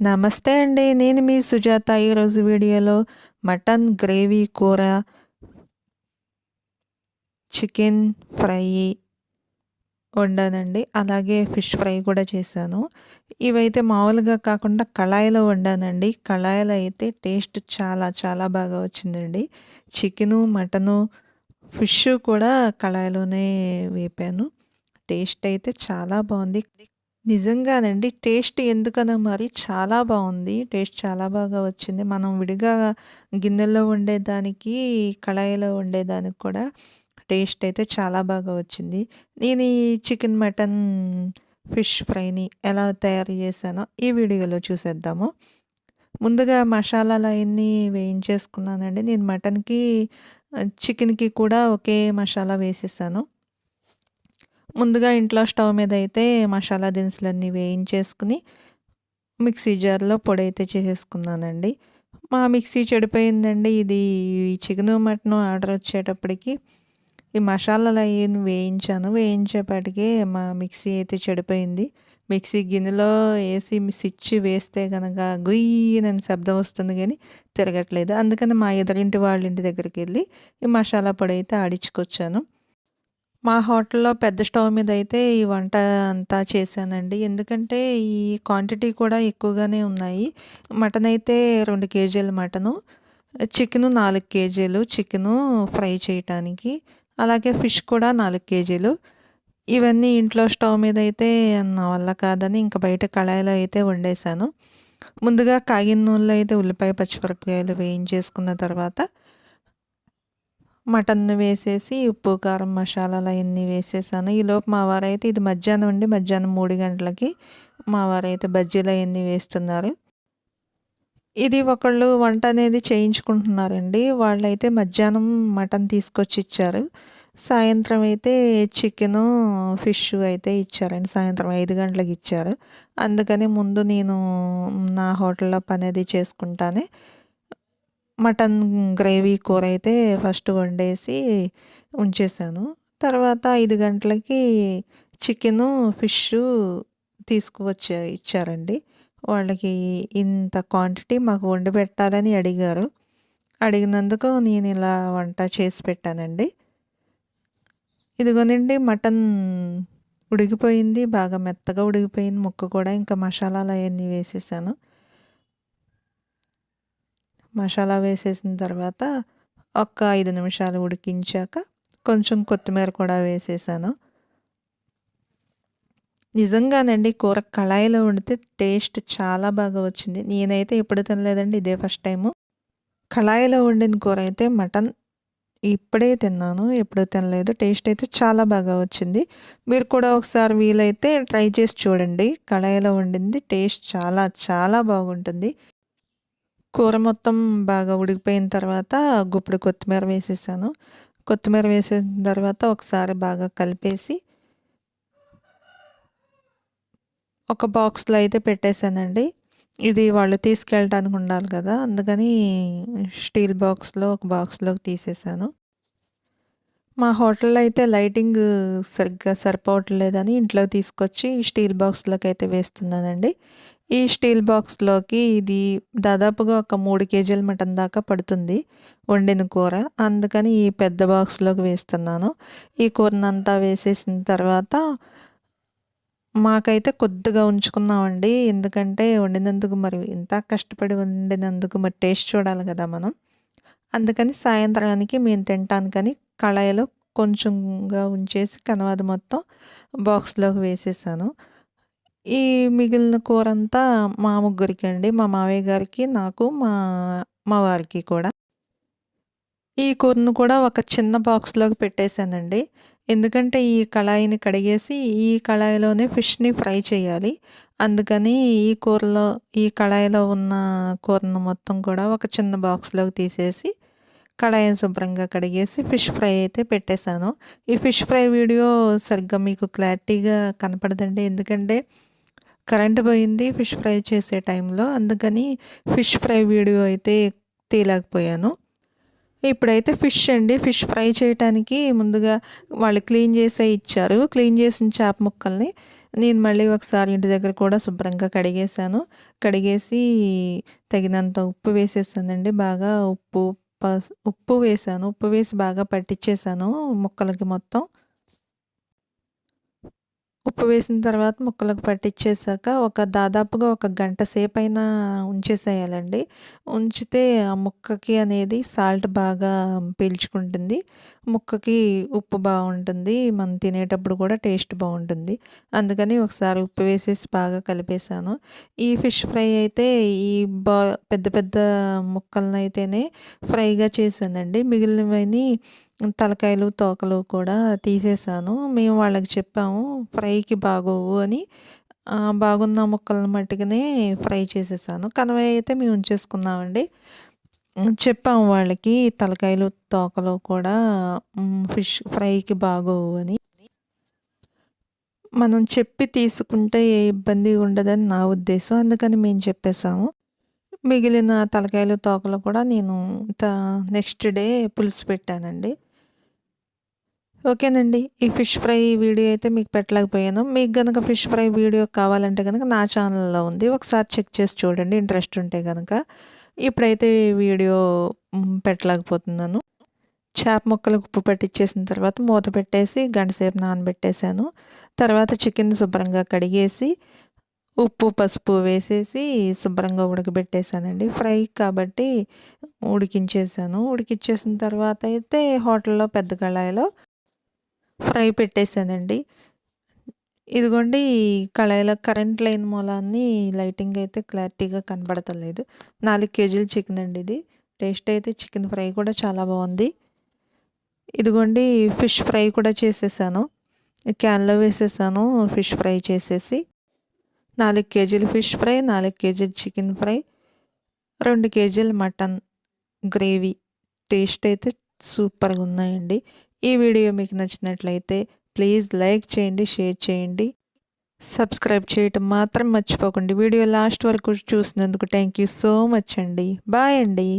నమస్తే అండి. నేను మీ సుజాత. ఈరోజు వీడియోలో మటన్ గ్రేవీ కూర, చికెన్ ఫ్రై వండానండి. అలాగే ఫిష్ ఫ్రై కూడా చేశాను. ఇవైతే మామూలుగా కాకుండా కళాయిలో వండానండి. కళాయిలో అయితే టేస్ట్ చాలా చాలా బాగా వచ్చిందండి. చికెను, మటను, ఫిష్ కూడా కళాయిలోనే వేపాను. టేస్ట్ అయితే చాలా బాగుంది నిజంగానండి. టేస్ట్ ఎందుకనో మరి చాలా బాగుంది టేస్ట్ చాలా బాగా వచ్చింది. మనం విడిగా గిన్నెలో వండేదానికి, కళాయిలో వండేదానికి కూడా టేస్ట్ అయితే చాలా బాగా వచ్చింది. నేను ఈ చికెన్, మటన్, ఫిష్ ఫ్రైని ఎలా తయారు చేశానో ఈ వీడియోలో చూసేద్దాము. ముందుగా మసాలాలు అవన్నీ వేయించేసుకున్నానండి. నేను మటన్‌కి, చికెన్‌కి కూడా ఒకే మసాలా వేసేసాను. ముందుగా ఇంట్లో స్టవ్ మీద అయితే మసాలా దినుసులన్నీ వేయించేసుకుని మిక్సీ జార్‌లో పొడి అయితే చేసేసుకున్నానండి. మా మిక్సీ చెడిపోయిందండి. ఇది చికెను, మటను ఆర్డర్ వచ్చేటప్పటికి ఈ మసాలాలు అవి వేయించాను. వేయించేపాటికే మా మిక్సీ అయితే చెడిపోయింది. మిక్సీ గిన్నెలో వేసి స్విచ్ వేస్తే కనుక గుయ్యనని శబ్దం వస్తుంది కానీ తిరగట్లేదు. అందుకని మా ఎదురింటి వాళ్ళ ఇంటి దగ్గరికి వెళ్ళి ఈ మసాలా పొడి అయితే ఆడించుకొచ్చాను. మా హోటల్‌లో పెద్ద స్టవ్ మీద అయితే ఈ వంట అంతా చేశానండి. ఎందుకంటే ఈ క్వాంటిటీ కూడా ఎక్కువగానే ఉన్నాయి. మటన్ అయితే రెండు కేజీల మటను, చికెను నాలుగు కేజీలు చికెను ఫ్రై చేయటానికి. అలాగే ఫిష్ కూడా నాలుగు కేజీలు. ఇవన్నీ ఇంట్లో స్టవ్ మీద అయితే నా వల్ల కాదని ఇంక బయట కళాయిలో అయితే వండేశాను. ముందుగా కాగిన నూనెలో అయితే ఉల్లిపాయ, పచ్చిమిరపకాయలు వేయించేసుకున్న తర్వాత మటన్ వేసేసి ఉప్పు, కారం, మసాలాలు అవన్నీ వేసేసాను. ఈలోపు మా వారైతే ఇది మధ్యాహ్నం అండి. మధ్యాహ్నం మూడు గంటలకి మా వారైతే బజ్జీలు అవన్నీ వేస్తున్నారు. ఇది ఒకళ్ళు వంట అనేది చేయించుకుంటున్నారండి. వాళ్ళైతే మధ్యాహ్నం మటన్ తీసుకొచ్చి ఇచ్చారు. సాయంత్రం అయితే చికెను, ఫిష్ అయితే ఇచ్చారండి. సాయంత్రం ఐదు గంటలకి ఇచ్చారు. అందుకని ముందు నేను నా హోటల్‌లో పని అది చేసుకుంటానే మటన్ గ్రేవీ కూర అయితే ఫస్ట్ వండేసి ఉంచేసాను. తర్వాత ఐదు గంటలకి చికెను, ఫిష్ తీసుకువచ్చి ఇచ్చారండి. వాళ్ళకి ఇంత క్వాంటిటీ మాకు వండి పెట్టాలని అడిగారు. అడిగినందుకు నేను ఇలా వంట చేసి పెట్టానండి. ఇదిగోనండి మటన్ ఉడికిపోయింది. బాగా మెత్తగా ఉడికిపోయింది ముక్క కూడా. ఇంకా మసాలాలు అవన్నీ వేసేసాను. మసాలా వేసేసిన తర్వాత ఒక ఐదు నిమిషాలు ఉడికించాక కొంచెం కొత్తిమీర కూడా వేసేసాను. నిజంగానండి కూర కళాయిలో వండితే టేస్ట్ చాలా బాగా వచ్చింది. నేనైతే ఎప్పుడు తినలేదండి. ఇదే ఫస్ట్ టైము. కళాయిలో వండిన కూర అయితే మటన్ ఇప్పుడే తిన్నాను. ఎప్పుడూ తినలేదు. టేస్ట్ అయితే చాలా బాగా వచ్చింది. మీరు కూడా ఒకసారి వీలైతే ట్రై చేసి చూడండి. కళాయిలో వండింది టేస్ట్ చాలా చాలా బాగుంటుంది. కూర మొత్తం బాగా ఉడికిపోయిన తర్వాత గుప్పుడు కొత్తిమీర వేసేసాను. కొత్తిమీర వేసిన తర్వాత ఒకసారి బాగా కలిపేసి ఒక బాక్స్‌లో అయితే పెట్టేసానండి. ఇది వాళ్ళు తీసుకెళ్ళటానికి ఉండాలి కదా! అందుకని స్టీల్ బాక్స్‌లో ఒక బాక్స్‌లోకి తీసేసాను. మా హోటల్‌లో అయితే లైటింగ్ సరిగ్గా సరిపోవట్లేదని ఇంట్లో తీసుకొచ్చి స్టీల్ బాక్స్‌లోకి అయితే వేస్తున్నానండి. ఈ స్టీల్ బాక్స్‌లోకి ఇది దాదాపుగా ఒక మూడు కేజీల మటన్ దాకా పడుతుంది వండిన కూర. అందుకని ఈ పెద్ద బాక్స్‌లోకి వేస్తున్నాను. ఈ కూరనంతా వేసేసిన తర్వాత మాకైతే కొద్దిగా ఉంచుకున్నామండి. ఎందుకంటే వండినందుకు మరి ఇంత కష్టపడి వండినందుకు మరి టేస్ట్ చూడాలి కదా మనం. అందుకని సాయంత్రానికి మేము తినటానికని కళాయిలో కొంచెంగా ఉంచేసి కనవది మొత్తం బాక్స్‌లోకి వేసేసాను. ఈ మిగిలిన కూరంతా మా ముగ్గురికి అండి మా మావయ్య గారికి, నాకు, మా మా వారికి కూడా. ఈ కూరను కూడా ఒక చిన్న బాక్స్‌లోకి పెట్టేశానండి ఎందుకంటే ఈ కళాయిని కడిగేసి ఈ కళాయిలోనే ఫిష్‌ని ఫ్రై చేయాలి. అందుకని ఈ కూరలో ఈ కళాయిలో ఉన్న కూరను మొత్తం కూడా ఒక చిన్న బాక్స్‌లోకి తీసేసి కళాయిని శుభ్రంగా కడిగేసి ఫిష్ ఫ్రై అయితే పెట్టేశాను ఈ ఫిష్ ఫ్రై వీడియో సరిగ్గా మీకు క్లారిటీగా కనపడదండి. ఎందుకంటే కరెంట్ పోయింది ఫిష్ ఫ్రై చేసే టైంలో. అందుకని ఫిష్ ఫ్రై వీడియో అయితే తీయలేకపోయాను. ఇప్పుడైతే ఫిష్ అండి. ఫిష్ ఫ్రై చేయటానికి ముందుగా వాళ్ళు క్లీన్ చేసే ఇచ్చారు. క్లీన్ చేసిన చేప ముక్కల్ని నేను మళ్ళీ ఒకసారి ఇంటి దగ్గర కూడా శుభ్రంగా కడిగేసాను కడిగేసి తగినంత ఉప్పు వేసేసానండి బాగా ఉప్పు ఉప్పు వేసాను ఉప్పు వేసి బాగా పట్టించేసాను ముక్కలకి మొత్తం ఉప్పు వేసిన తర్వాత ముక్కలకు పట్టించేసాక ఒక దాదాపుగా ఒక గంట సేపు అయినా ఉంచేసేయాలండి. ఉంచితే ఆ ముక్కకి అనేది సాల్ట్ బాగా పీల్చుకుంటుంది. ముక్కకి ఉప్పు బాగుంటుంది. మనం తినేటప్పుడు కూడా టేస్ట్ బాగుంటుంది. అందుకని ఒకసారి ఉప్పు వేసేసి బాగా కలిపేసాను ఈ ఫిష్ ఫ్రై అయితే ఈ బా పెద్ద పెద్ద ముక్కలను అయితేనే ఫ్రైగా చేశానండి. మిగిలినవన్నీ తలకాయలు తోకలు కూడా తీసేసాను. మేము వాళ్ళకి చెప్పాము ఫ్రైకి బాగోవు అని. బాగున్న ముక్కలను మట్టుకునే ఫ్రై చేసేసాను. కనవై అయితే మేము ఉంచేసుకున్నామండి. చెప్పాము వాళ్ళకి తలకాయలు తోకలు కూడా ఫిష్ ఫ్రైకి బాగోవు అని. మనం చెప్పి తీసుకుంటే ఏ ఇబ్బంది ఉండదని నా ఉద్దేశం. అందుకని మేము చెప్పేసాము మిగిలిన తలకాయలు తోకలు కూడా నేను నెక్స్ట్ డే పులుసు పెట్టానండి. ఓకేనండి. ఈ ఫిష్ ఫ్రై వీడియో అయితే మీకు పెట్టలేకపోయాను. మీకు కనుక ఫిష్ ఫ్రై వీడియో కావాలంటే కనుక నా ఛానల్లో ఉంది. ఒకసారి చెక్ చేసి చూడండి. ఇంట్రెస్ట్ ఉంటే కనుక ఇప్పుడైతే వీడియో పెట్టలేకపోతున్నాను. చేప ముక్కలకు ఉప్పు పట్టించేసిన తర్వాత మూత పెట్టేసి గంటసేపు నానబెట్టేశాను. తర్వాత చికెన్ శుభ్రంగా కడిగేసి ఉప్పు పసుపు వేసేసి శుభ్రంగా ఉడకబెట్టేశానండి. ఫ్రై కాబట్టి ఉడికించేసాను ఉడికించేసిన తర్వాత అయితే హోటల్లో పెద్ద కళాయిలో ఫ్రై పెట్టేశానండి ఇదిగోండి కళాయిలో కరెంట్ లేని మూలాన్ని లైటింగ్ అయితే క్లారిటీగా కనబడతలేదు. నాలుగు కేజీలు చికెన్ అండి ఇది. టేస్ట్ అయితే చికెన్ ఫ్రై కూడా చాలా బాగుంది. ఇదిగోండి ఫిష్ ఫ్రై కూడా చేసేసాను. క్యాన్లో వేసేసాను ఫిష్ ఫ్రై చేసేసి. నాలుగు కేజీలు ఫిష్ ఫ్రై నాలుగు కేజీలు చికెన్ ఫ్రై రెండు కేజీలు మటన్ గ్రేవీ. టేస్ట్ అయితే సూపర్గా ఉన్నాయండి. ఈ వీడియో మీకు నచ్చినట్లయితే ప్లీజ్ లైక్ చేయండి షేర్ చేయండి. సబ్స్క్రైబ్ చేయటం మాత్రం మర్చిపోకండి. వీడియో లాస్ట్ వరకు చూసినందుకు థ్యాంక్ యూ సో మచ్ అండి. బాయ్ అండి.